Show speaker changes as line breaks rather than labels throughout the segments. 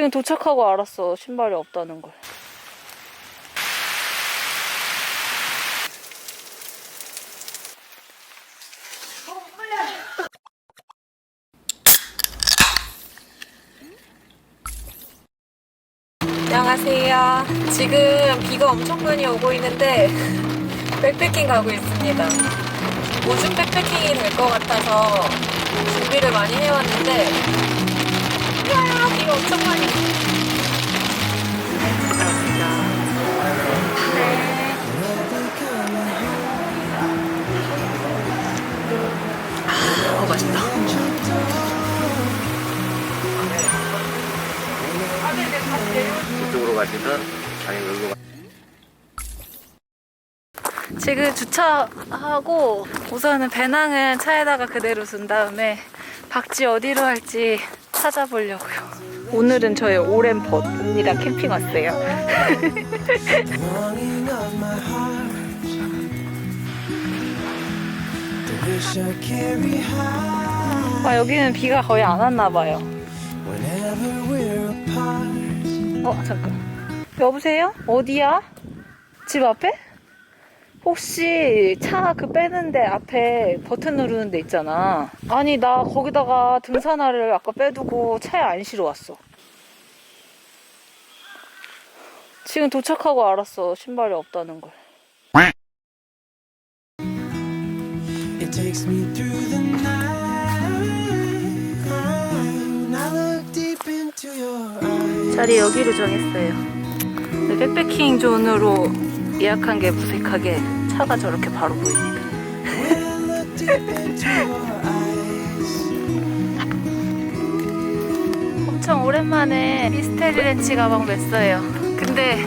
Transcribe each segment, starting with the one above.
지금 도착하고 알았어. 신발이 없다는 걸. 안녕하세요. 지금 비가 엄청 많이 오고 있는데 백패킹 가고 있습니다. 오죽 백패킹이 될 것 같아서 준비를 많이 해왔는데 이야 비가 엄청 많이.
이쪽으로 가시든 아니면 여기로 가.
지금 주차하고 우선은 배낭은 차에다가 그대로 둔 다음에 박지 어디로 할지 찾아보려고요. 오늘은 저의 오랜 벗 언니랑 캠핑 왔어요. 아, 여기는 비가 거의 안 왔나 봐요. 어, 잠깐. 여보세요? 어디야? 집 앞에? 혹시 차 그 빼는데 앞에 버튼 누르는 데 있잖아. 아니, 나 거기다가 등산화를 아까 빼두고 차에 안 실어 왔어. 지금 도착하고 알았어. 신발이 없다는 걸.
It takes me through the night. When I look deep into your eyes.
자리 여기로 정했어요. 네, 백패킹 존으로 예약한 게 무색하게 차가 저렇게 바로 보입니다. 엄청 오랜만에 미스테리 렌치 가방 맸어요. 근데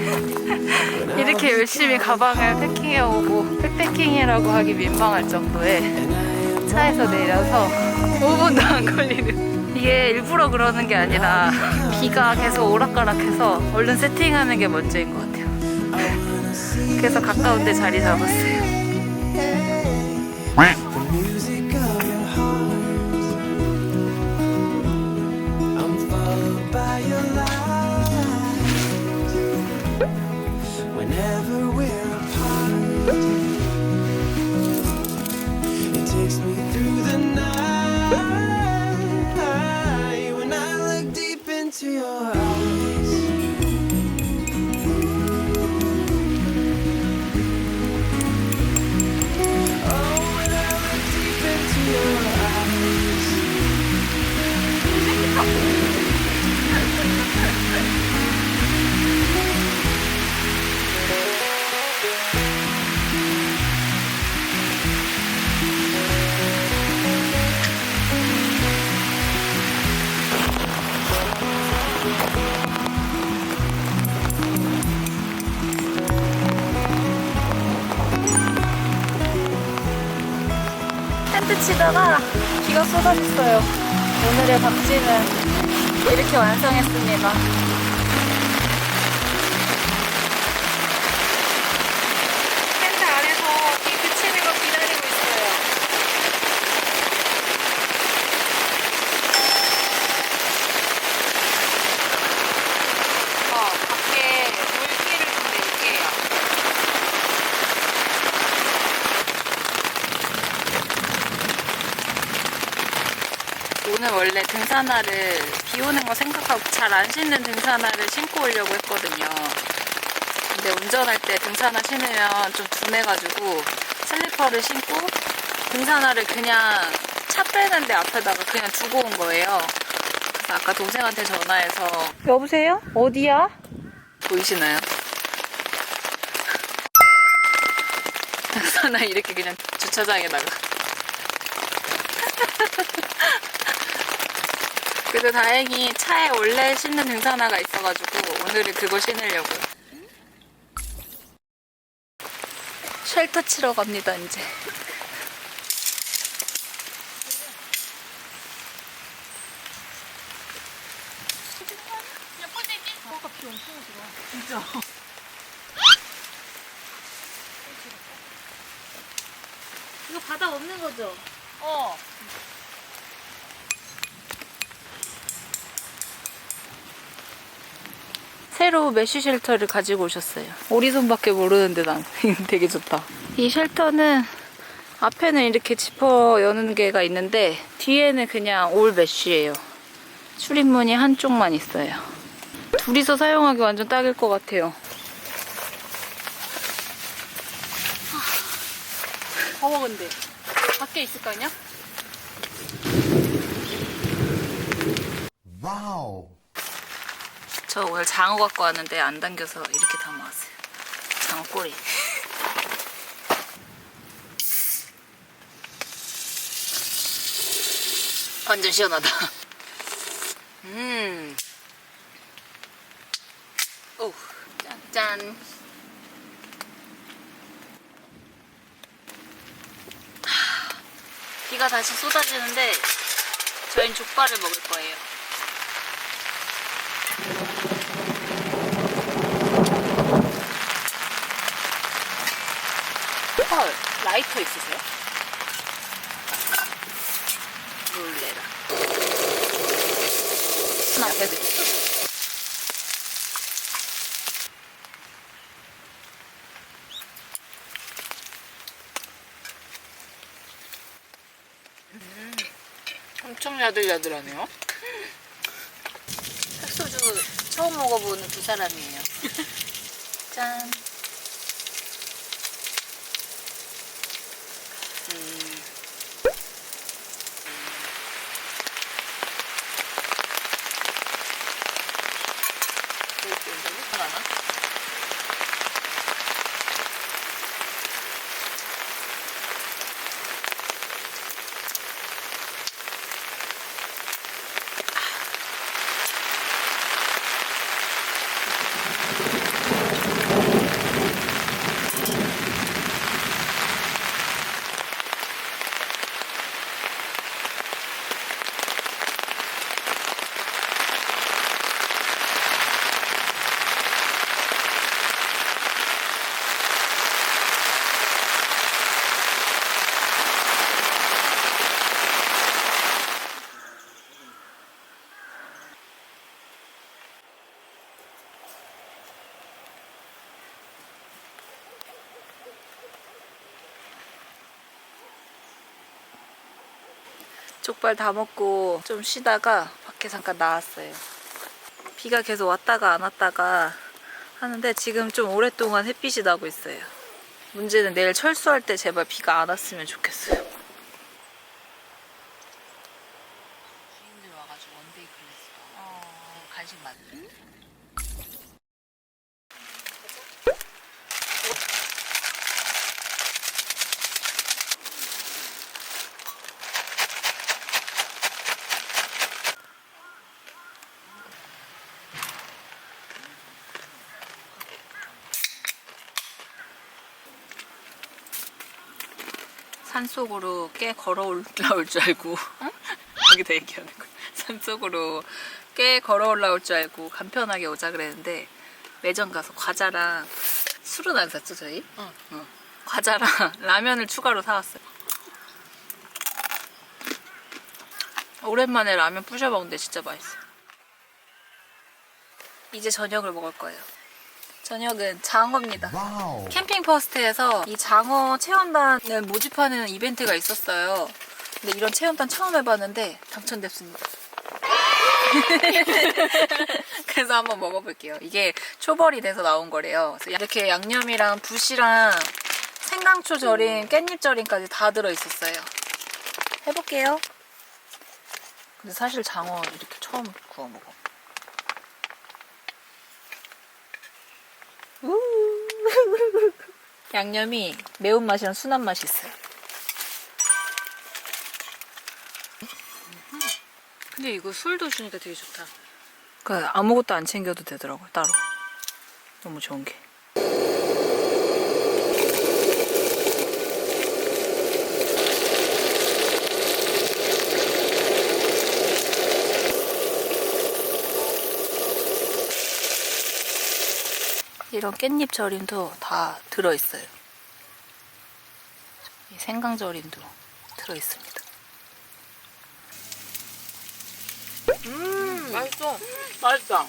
이렇게 열심히 가방을 패킹해 오고 백패킹이라고 하기 민망할 정도의 차에서 내려서 5분도 안 걸리는 이게 일부러 그러는 게 아니라 비가 계속 오락가락해서 얼른 세팅하는 게 먼저인 것 같아요. 그래서 가까운 데 자리 잡았어요. 치다가 비가 쏟아졌어요. 오늘의 박지는 이렇게 완성했습니다. 텐트 안에서 비 그치는 거 기다리고 있어요. 어, 밖에 물기를 좀 낼게요. 오늘 원래 등산화를 비 오는 거 생각하고 잘 안 신는 등산화를 신고 오려고 했거든요. 근데 운전할 때 등산화 신으면 좀 둔해가지고 슬리퍼를 신고 등산화를 그냥 차 빼는데 앞에다가 그냥 두고 온 거예요. 그래서 아까 동생한테 전화해서 여보세요? 어디야? 보이시나요? 등산화 이렇게 그냥 주차장에다가 그래도 다행히 차에 원래 신는 등산화가 있어가지고 오늘은 그거 신으려고요. 쉘터 치러 갑니다, 이제. 이거 바닥 없는 거죠? 어. 새로 메쉬 쉘터를 가지고 오셨어요. 오리손밖에 모르는데 난 되게 좋다. 이 쉘터는 앞에는 이렇게 지퍼 여는 게가 있는데 뒤에는 그냥 올 메쉬예요. 출입문이 한쪽만 있어요. 둘이서 사용하기 완전 딱일 것 같아요. 더워 근데 밖에 있을 거 아니야?
Wow.
저 오늘 장어 갖고 왔는데 안 당겨서 이렇게 담아왔어요. 장어 꼬리. 완전 시원하다. 음. 오, 짠, 짠. 하, 비가 다시 쏟아지는데 저희는 족발을 먹을 거예요. 라이터 있으세요? 놀래라. 하나 빼드. 음, 엄청 야들야들하네요. 흑소주 처음 먹어보는 두 사람이에요. 짠. 음. 하 족발 다 먹고 좀 쉬다가 밖에 잠깐 나왔어요. 비가 계속 왔다가 안 왔다가 하는데 지금 좀 오랫동안 햇빛이 나고 있어요. 문제는 내일 철수할 때 제발 비가 안 왔으면 좋겠어요. 주인들 와가지고 원데이 클래스. 어, 간식 맛. 산속으로 꽤 걸어 올라올 줄 알고. 여기다 얘기하는 거야. 산속으로 꽤 걸어 올라올 줄 알고 간편하게 오자 그랬는데 매점 가서 과자랑 술은 안 샀죠 저희? 어. 과자랑 라면을 추가로 사왔어요. 오랜만에 라면 부셔 먹는데 진짜 맛있어요 이제 저녁을 먹을 거예요 저녁은 장어입니다
Wow.
캠핑 퍼스트에서 이 장어 체험단을 모집하는 이벤트가 있었어요. 근데 이런 체험단 처음 해봤는데 당첨됐습니다. 그래서 한번 먹어볼게요. 이게 초벌이 돼서 나온 거래요. 이렇게 양념이랑 붓이랑 생강초 절인 깻잎 절인까지 다 들어있었어요. 해볼게요. 근데 사실 장어 이렇게 처음 구워 먹어. 양념이 매운맛이랑 순한 맛이 있어요. 근데 이거 술도 주니까 되게 좋다. 그러니까 아무것도 안 챙겨도 되더라고요, 따로. 너무 좋은 게. 이런 깻잎 절임도 다 들어있어요. 생강 절임도 들어있습니다. 음, 맛있어. 맛있다. 아,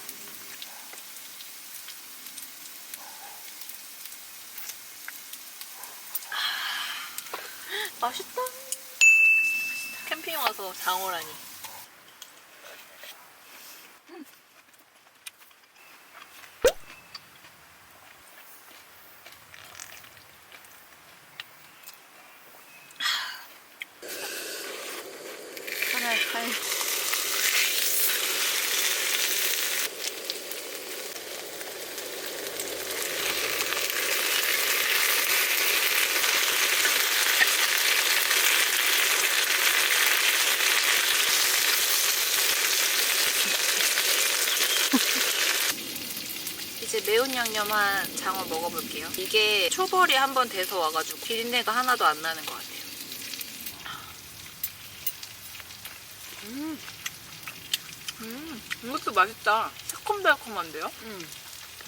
맛있다. 캠핑 와서 장어라니. 이제 매운 양념한 장어 먹어볼게요. 이게 초벌이 한 번 돼서 와가지고 비린내가 하나도 안 나는 것 같아요.
음, 이것도 맛있다. 새콤달콤한데요?
음.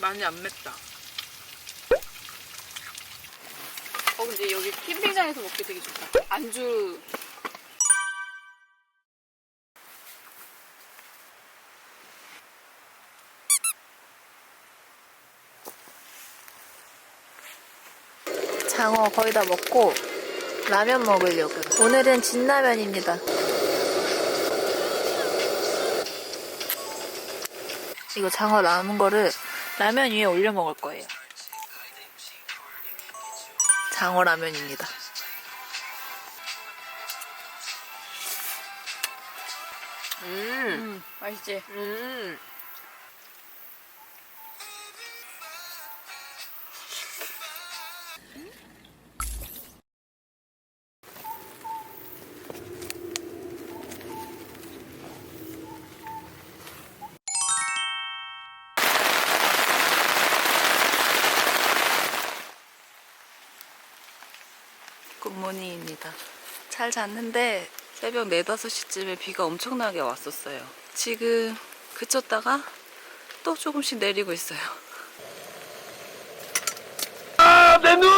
많이 안 맵다.
어 근데 여기 캠핑장에서 먹기 되게 좋다. 안주 장어 거의 다 먹고 라면 먹으려고요. 오늘은 진라면입니다. 이거 장어 남은 거를 라면 위에 올려 먹을 거예요. 장어 라면입니다.
음,
맛있지?
음.
잘 잤는데 새벽 4, 5시쯤에 비가 엄청나게 왔었어요. 지금 그쳤다가 또 조금씩 내리고 있어요.
아, 내 눈!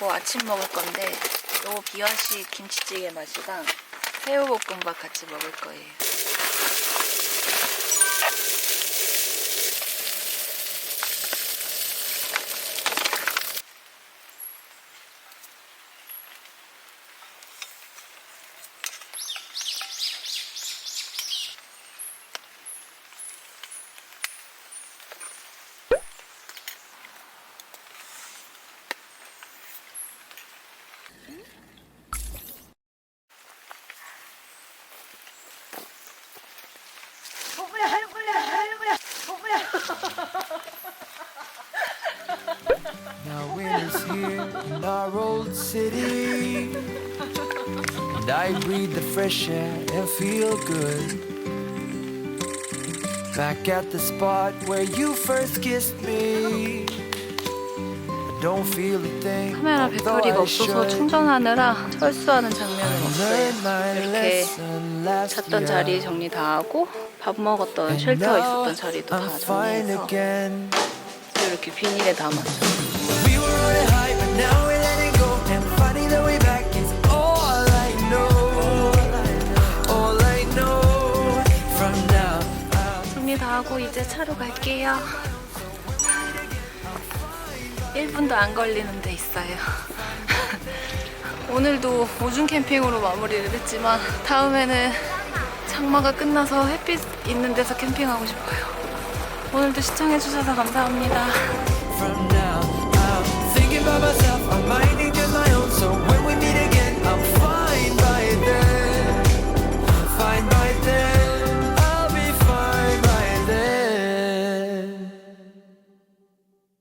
뭐 아침 먹을 건데 요 비화식 김치찌개 맛이랑 새우볶음밥 같이 먹을 거예요.
City. And I breathe the fresh air and feel good. Back at the spot where you first kissed me. I don't feel a thing.
카메라
although
배터리가
I
없어서
should.
충전하느라 철수하는 장면은 없어요. 이렇게
year.
자리 정리 다 하고 밥 먹었던 쉘터 있었던 자리도 다
I'm fine
정리해서
again.
이렇게 비닐에 담았어요.
We were running high, but now
하고 이제 차로 갈게요. 1분도 안 걸리는 데 있어요. 오늘도 오중 캠핑으로 마무리를 했지만 다음에는 장마가 끝나서 햇빛 있는 데서 캠핑하고 싶어요. 오늘도 시청해주셔서 감사합니다.